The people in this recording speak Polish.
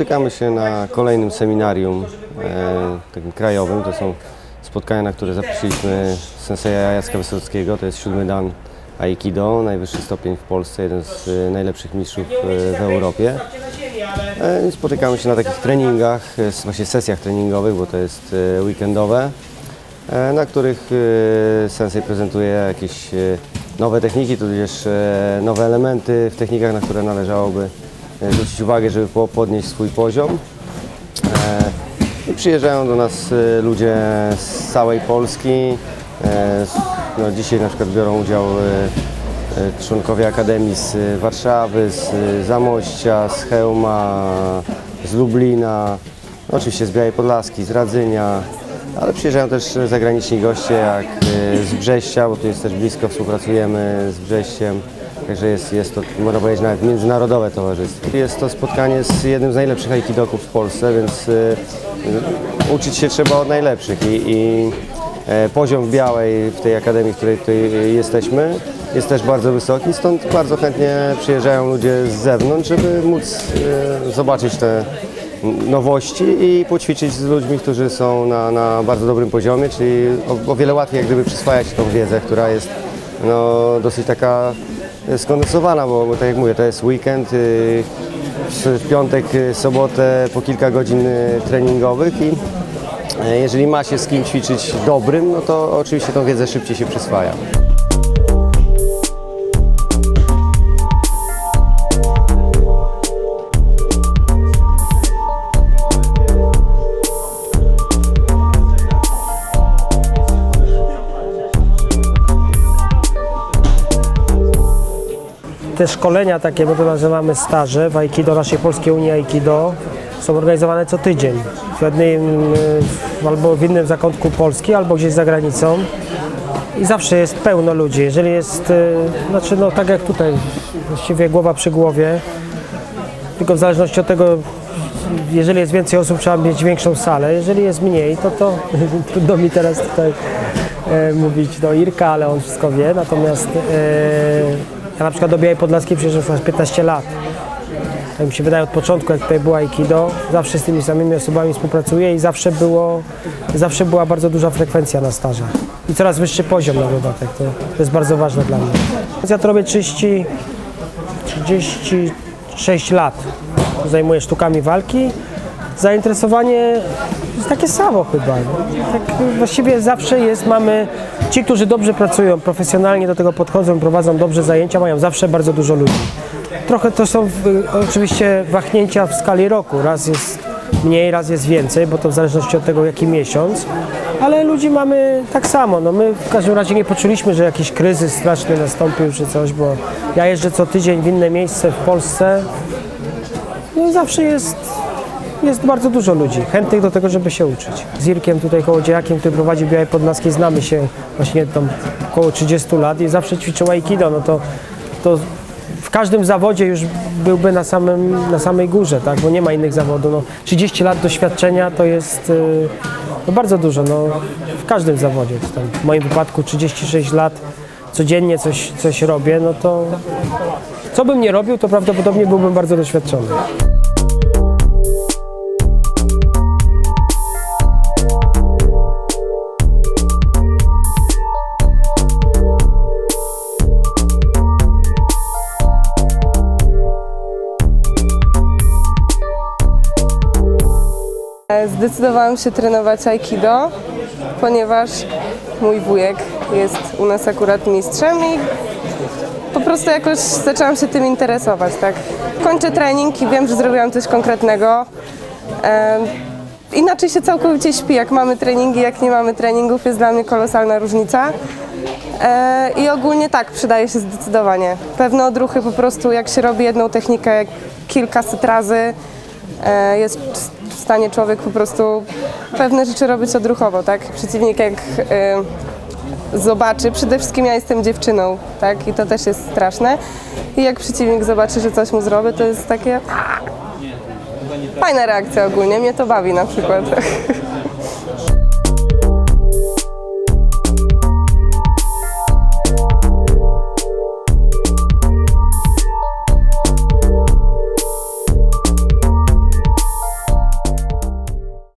Spotykamy się na kolejnym seminarium e, takim krajowym. To są spotkania, na które zaprosiliśmy senseja Jacka Wysockiego. To jest siódmy dan Aikido, najwyższy stopień w Polsce, jeden z e, najlepszych mistrzów e, w Europie. E, Spotykamy się na takich treningach, e, właśnie sesjach treningowych, bo to jest e, weekendowe, e, na których e, sensei prezentuje jakieś e, nowe techniki, tudzież e, nowe elementy w technikach, na które należałoby zwrócić uwagę, żeby po- podnieść swój poziom. E, I przyjeżdżają do nas e, ludzie z całej Polski. E, No, dzisiaj na przykład biorą udział e, e, członkowie Akademii z e, Warszawy, z e, Zamościa, z Chełma, z Lublina, no, oczywiście z Białej Podlaski, z Radzynia, ale przyjeżdżają też zagraniczni goście jak e, z Brześcia, bo tu jest też blisko, współpracujemy z Brześciem. Także jest, jest to, można powiedzieć, nawet międzynarodowe towarzystwo. Jest to spotkanie z jednym z najlepszych aikidoków w Polsce, więc y, y, uczyć się trzeba od najlepszych. I, i e, poziom w Białej, w tej akademii, w której tutaj jesteśmy, jest też bardzo wysoki, stąd bardzo chętnie przyjeżdżają ludzie z zewnątrz, żeby móc e, zobaczyć te nowości i poćwiczyć z ludźmi, którzy są na, na bardzo dobrym poziomie, czyli o, o wiele łatwiej jak gdyby przyswajać tą wiedzę, która jest no, dosyć taka skondensowana, bo, bo tak jak mówię, to jest weekend, y, w piątek, y, sobotę po kilka godzin y, treningowych i jeżeli ma się z kim ćwiczyć dobrym, no to oczywiście tą wiedzę szybciej się przyswaja. Te szkolenia takie, bo to nazywamy staże w Aikido, naszej Polskiej Unii Aikido, są organizowane co tydzień. W jednym, y, albo w innym zakątku Polski, albo gdzieś za granicą. I zawsze jest pełno ludzi. Jeżeli jest, y, znaczy no tak jak tutaj, właściwie głowa przy głowie, tylko w zależności od tego, jeżeli jest więcej osób, trzeba mieć większą salę. Jeżeli jest mniej, to to trudno mi teraz tutaj e, mówić do Irka, ale on wszystko wie. Natomiast e, ja na przykład do Białej Podlaskiej przyjeżdżam już 15 lat. Tak mi się wydaje od początku, jak tutaj było Aikido, zawsze z tymi samymi osobami współpracuję i zawsze, było, zawsze była bardzo duża frekwencja na stażach. I coraz wyższy poziom na dodatek. To, to jest bardzo ważne dla mnie. Ja to robię 30, 36 lat. Zajmuję sztukami walki. Zainteresowanie jest takie samo chyba. Tak właściwie zawsze jest, mamy ci, którzy dobrze pracują, profesjonalnie do tego podchodzą, prowadzą dobrze zajęcia, mają zawsze bardzo dużo ludzi. Trochę to są oczywiście wahnięcia w skali roku. Raz jest mniej, raz jest więcej, bo to w zależności od tego, jaki miesiąc. Ale ludzi mamy tak samo. No my w każdym razie nie poczuliśmy, że jakiś kryzys straszny nastąpił czy coś, bo ja jeżdżę co tydzień w inne miejsce w Polsce. No i zawsze jest, jest bardzo dużo ludzi chętnych do tego, żeby się uczyć. Z Irkiem tutaj kołodziejakiem, który prowadzi Białej Podlaskiej, znamy się właśnie tam około 30 lat i zawsze ćwiczył Aikido. No to, to w każdym zawodzie już byłby na, samym, na samej górze, tak? bo nie ma innych zawodów. No, 30 lat doświadczenia to jest y, no bardzo dużo, no, w każdym zawodzie. Tam w moim wypadku 36 lat codziennie coś, coś robię, no to co bym nie robił, to prawdopodobnie byłbym bardzo doświadczony. Zdecydowałam się trenować Aikido, ponieważ mój wujek jest u nas akurat mistrzem i po prostu jakoś zaczęłam się tym interesować, tak. Kończę trening i wiem, że zrobiłam coś konkretnego. Inaczej się całkowicie śpi, jak mamy treningi, jak nie mamy treningów, jest dla mnie kolosalna różnica. E, I ogólnie tak, przydaje się zdecydowanie. Pewne odruchy po prostu, jak się robi jedną technikę kilkaset razy, e, jest stanie człowiek po prostu pewne rzeczy robić odruchowo, tak? Przeciwnik jak e, zobaczy, przede wszystkim ja jestem dziewczyną, tak? I to też jest straszne. I jak przeciwnik zobaczy, że coś mu zrobię, to jest takie... Fajna reakcja ogólnie, mnie to bawi na przykład.